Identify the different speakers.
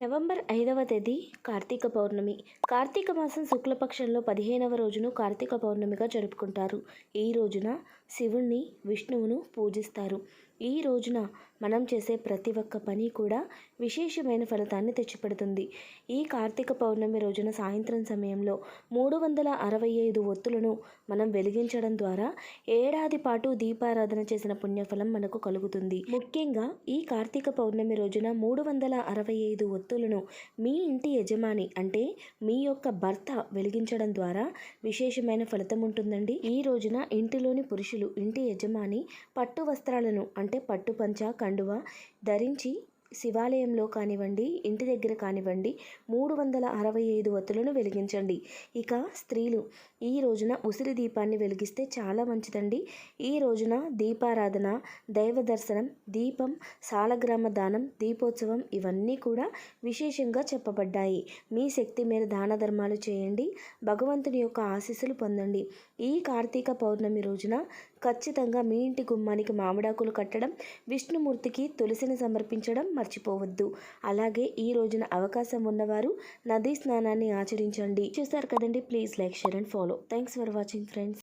Speaker 1: November ఐదవ తేదీ కార్తీక పౌర్ణమి. కార్తీక మాసం శుక్లపక్షంలో పదిహేనవ రోజును కార్తీక పౌర్ణమిగా జరుపుకుంటారు. ఈ రోజున శివుణ్ణి విష్ణువును పూజిస్తారు. ఈ రోజున మనం చేసే ప్రతి ఒక్క పని కూడా విశేషమైన ఫలితాన్ని తెచ్చిపెడుతుంది. ఈ కార్తీక పౌర్ణమి రోజున సాయంత్రం సమయంలో మూడు వందల అరవై ఐదు ఒత్తులను మనం వెలిగించడం ద్వారా ఏడాది పాటు దీపారాధన చేసిన పుణ్యఫలం మనకు కలుగుతుంది. ముఖ్యంగా ఈ కార్తీక పౌర్ణమి రోజున మూడు వందల అరవై ఐదు ఒత్తులను మీ ఇంటి యజమాని అంటే మీ యొక్క భర్త వెలిగించడం ద్వారా విశేషమైన ఫలితం ఉంటుందండి. ఈ రోజున ఇంటిలోని పురుషులు ఇంటి యజమాని పట్టు వస్త్రాలను అంటే పట్టు పంచ కండువ ధరించి శివాలయంలో కానివ్వండి ఇంటి దగ్గర కానివ్వండి మూడు వందల అరవై ఐదు వత్తులను వెలిగించండి. ఇక స్త్రీలు ఈ రోజున ఉసిరి దీపాన్ని వెలిగిస్తే చాలా మంచిదండి. ఈ రోజున దీపారాధన దైవ దర్శనం దీపం సాలగ్రామ దానం దీపోత్సవం ఇవన్నీ కూడా విశేషంగా చెప్పబడ్డాయి. మీ శక్తి మేర దాన ధర్మాలు చేయండి. భగవంతుని యొక్క ఆశీస్సులు పొందండి. ఈ కార్తీక పౌర్ణమి రోజున ఖచ్చితంగా మీ ఇంటి గుమ్మానికి మామిడాకులు కట్టడం విష్ణుమూర్తికి తులసిని సమర్పించడం మర్చిపోవద్దు. అలాగే ఈ రోజున అవకాశం ఉన్నవారు నదీ స్నానాన్ని ఆచరించండి. చూసారు కదండి? Please like share and follow. Thanks for watching friends.